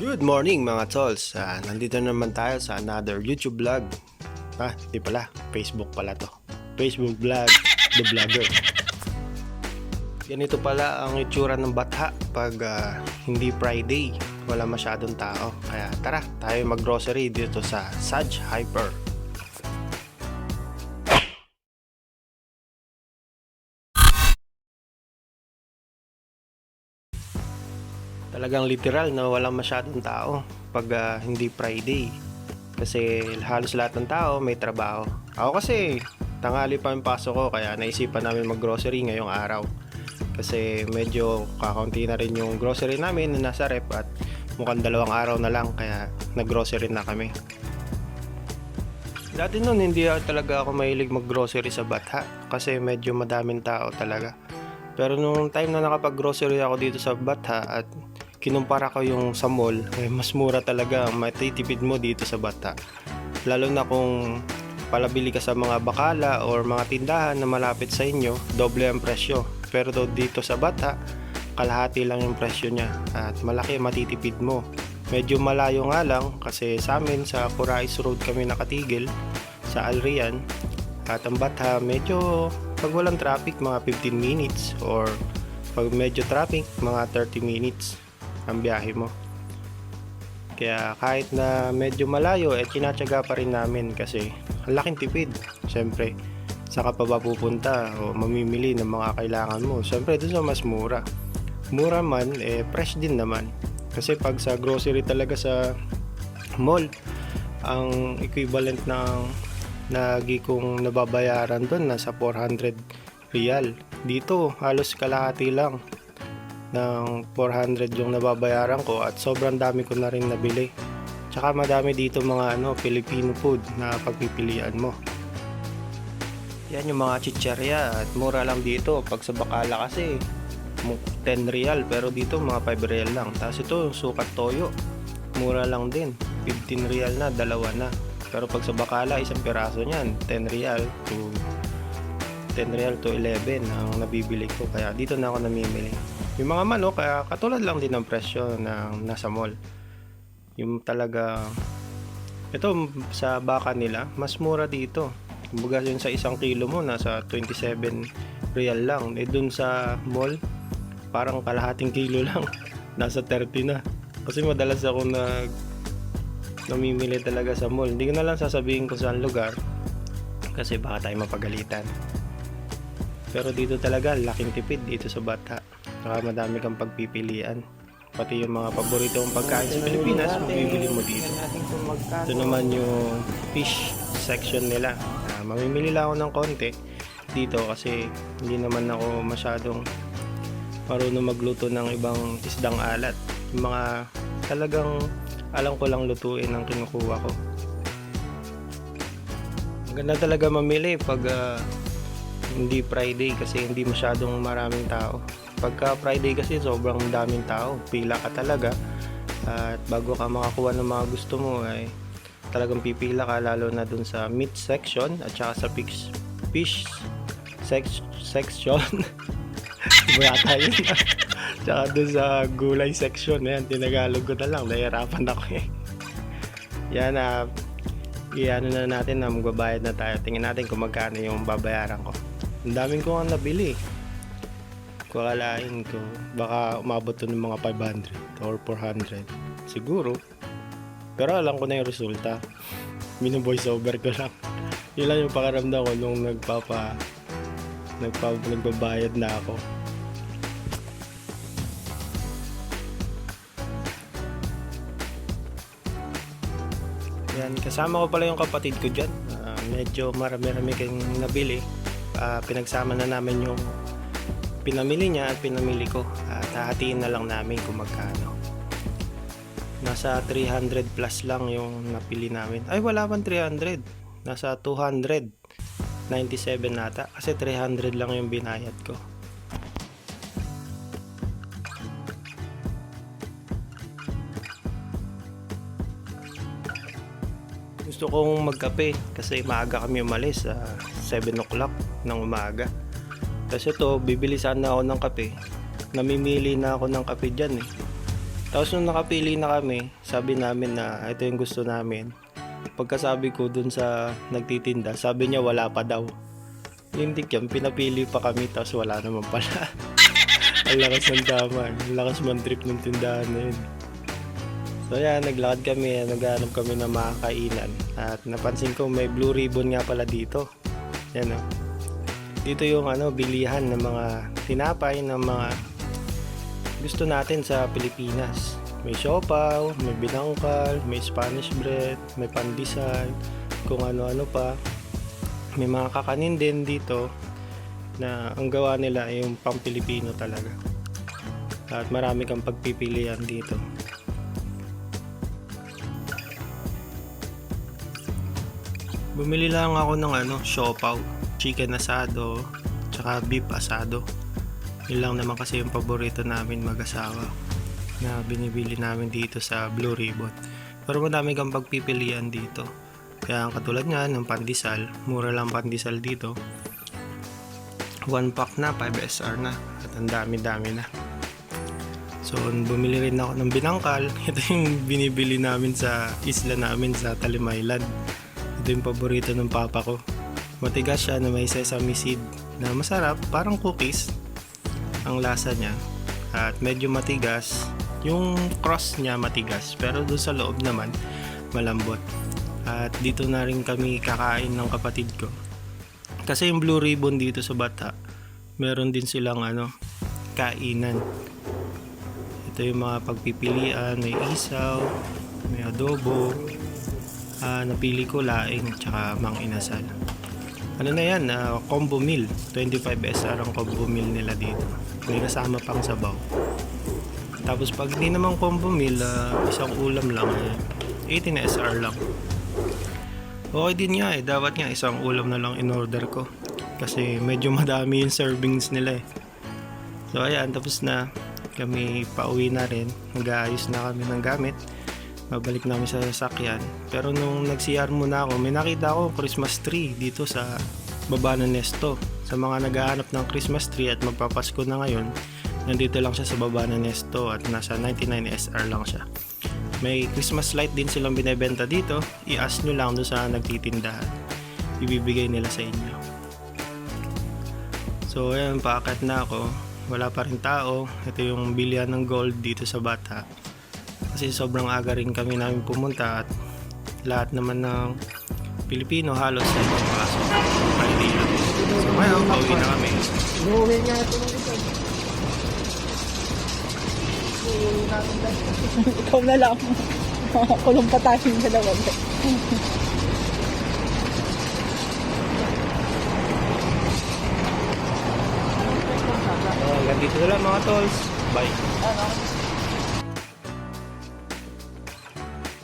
Good morning mga tolls. Ah, nandito na naman tayo sa another YouTube vlog. Ah, di pala. Facebook pala to. Facebook vlog, The Vlogger. Ganito pala ang itsura ng batha pag ah, hindi Friday. Wala masyadong tao. Kaya tara, tayo mag-grocery dito sa Saj Hyper. Talagang literal na walang masyadong tao pag ah, hindi Friday. Kasi halos lahat ng tao may trabaho. Ako kasi tanghali pa yung pasok ko kaya naisipan namin mag-grocery ngayong araw. Kasi medyo kakaunti na rin yung grocery namin na nasa rep at mukhang dalawang araw na lang kaya nag-grocery na kami. Dati noon hindi talaga ako mahilig mag-grocery sa Batha kasi medyo madaming tao talaga. Pero nung time na nakapag-grocery ako dito sa Batha at kinumpara ko yung sa mall, eh, mas mura talaga ang matitipid mo dito sa Bata. Lalo na kung palabili ka sa mga bakala or mga tindahan na malapit sa inyo, doble ang presyo. Pero dito sa Bata, kalahati lang yung presyo niya at malaki ang matitipid mo. Medyo malayo nga lang kasi sa amin sa Corais Road kami nakatigil sa Alrian at ang Bata medyo pag walang traffic mga 15 minutes or pag medyo traffic mga 30 minutes ang biyahe mo. Kaya kahit na medyo malayo, eh tinatsaga pa rin namin kasi ang laking tipid. Siyempre, saka pa ba pupunta o mamimili ng mga kailangan mo? Siyempre, doon sa mas mura. Mura man, eh fresh din naman. Kasi pag sa grocery talaga sa mall, ang equivalent ng nagi kong nababayaran doon nasa 400 real. Dito, halos kalahati lang ng 400 yung nababayaran ko at sobrang dami ko na rin nabili. Tsaka madami dito mga ano, Filipino food na pagpipilian mo. Yan yung mga chicherya at mura lang dito. Pag sa Bacala kasi mu- 10 real pero dito mga 5 real lang. Tapos ito sukat toyo. Mura lang din. 15 real na, dalawa na. Pero pag sa Bacala, isang piraso niyan, 10 real to 10 real to 11 ang nabibili ko. Kaya dito na ako namimili. Yung mga manok, kaya katulad lang din ng presyo ng nasa mall. Yung talaga, ito sa baka nila, mas mura dito. Kumbaga yun sa isang kilo mo, nasa 27 real lang. Eh dun sa mall, parang kalahating kilo lang. nasa 30 na. Kasi madalas ako nag namimili talaga sa mall. Hindi ko na lang sasabihin kung saan lugar kasi baka tayo mapagalitan. Pero dito talaga, laking tipid dito sa bata. Saka madami kang pagpipilian. Pati yung mga paborito mong pagkain sa Pilipinas, mabibili mo dito. Ito naman yung fish section nila. Ah, mamimili lang ako ng konti dito kasi hindi naman ako masyadong marunong magluto ng ibang isdang alat. Yung mga talagang alam ko lang lutuin ang kinukuha ko. Ang ganda talaga mamili pag ah, hindi Friday kasi hindi masyadong maraming tao. Pagka Friday kasi sobrang daming tao, pila ka talaga. At bago ka makakuha ng mga gusto mo ay talagang pipila ka lalo na dun sa meat section at saka sa fish, fish sex, section. Iba yata yun. sa gulay section, yan, tinagalog ko na lang, nahihirapan ako eh. Yan, ah, iano na natin na magbabayad na tayo. Tingnan natin kung magkano yung babayaran ko. Ang daming ko nga nabili. Kung akalain ko, baka umabot to ng mga 500 or 400. Siguro. Pero alam ko na yung resulta. Minu-voice over ko lang. Yun lang yung pakaramdam ko nung nagpapa, nagpa, nagbabayad na ako. Yan, kasama ko pala yung kapatid ko dyan. Ah, medyo marami-rami kayong nabili. Ah, pinagsama na namin yung pinamili niya at pinamili ko. At hahatiin na lang namin kung magkano. Nasa 300 plus lang yung napili namin. Ay, wala pang 300. Nasa 297 nata. Kasi 300 lang yung binayad ko. Gusto kong magkape kasi maaga kami umalis sa 7 o'clock ng umaga. Kasi ito, bibili sana ako ng kape. Namimili na ako ng kape dyan eh. Tapos nung nakapili na kami, sabi namin na ito yung gusto namin. Pagkasabi ko dun sa nagtitinda, sabi niya wala pa daw. Hindi yan, pinapili pa kami tapos wala naman pala. Ang lakas ng daman, ang lakas man trip ng tindahan na yun. So yan, naglakad kami, naghanap kami ng makakainan. At napansin ko may blue ribbon nga pala dito. Yan o. Dito yung ano, bilihan ng mga tinapay, ng mga gusto natin sa Pilipinas. May siopaw, may binangkal, may Spanish bread, may pandesal, kung ano-ano pa. May mga kakanin din dito na ang gawa nila ay yung pang Pilipino talaga. At marami kang pagpipilian dito. Bumili lang ako ng ano, siopaw, chicken asado, tsaka beef asado. Yun lang naman kasi yung paborito namin mag-asawa na binibili namin dito sa Blue Ribbon. Pero madami kang pagpipilian dito. Kaya katulad nga ng pandesal, mura lang pandesal dito. One pack na, 5 SR na. At ang dami-dami na. So, bumili rin ako ng binangkal. Ito yung binibili namin sa isla namin sa Talim. Ito yung paborito ng papa ko. Matigas siya na may sesame seed na masarap, parang cookies ang lasa niya. At medyo matigas. Yung cross niya matigas, pero doon sa loob naman malambot. At dito na rin kami kakain ng kapatid ko. Kasi yung Blue Ribbon dito sa Bata, meron din silang ano, kainan. Ito yung mga pagpipilian, may isaw, may adobo, ah, napili ko laing, tsaka mang inasal. Ano na yan, ah, combo meal. 25 SR ang combo meal nila dito. May kasama pang sabaw. Tapos pag hindi naman combo meal, ah, isang ulam lang, eh, 18 SR lang. Okay din nga eh, dapat nga isang ulam na lang in order ko. Kasi medyo madami yung servings nila eh. So ayan, tapos na kami pauwi na rin. Nag-aayos na kami ng gamit. Babalik namin sa sasakyan. Pero nung nag-CR muna ako, may nakita ako Christmas tree dito sa baba ng Nesto. Sa mga naghahanap ng Christmas tree at magpapasko na ngayon, nandito lang siya sa baba ng Nesto at nasa 99 SR lang siya. May Christmas light din silang binebenta dito. I-ask nyo lang doon sa nagtitindahan. Ibibigay nila sa inyo. So ayan, paakat na ako. Wala pa rin tao. Ito yung bilihan ng gold dito sa bata. Kasi sobrang aga rin kami namin pumunta at lahat naman ng Pilipino halos ay papasok. Friday lang. So ngayon, pauwi na kami. Inuwi nga ito ng dahil. Ikaw na lang. Kulong pa tayong dalawa. So hanggang dito na lang mga tolls. Bye. Ano?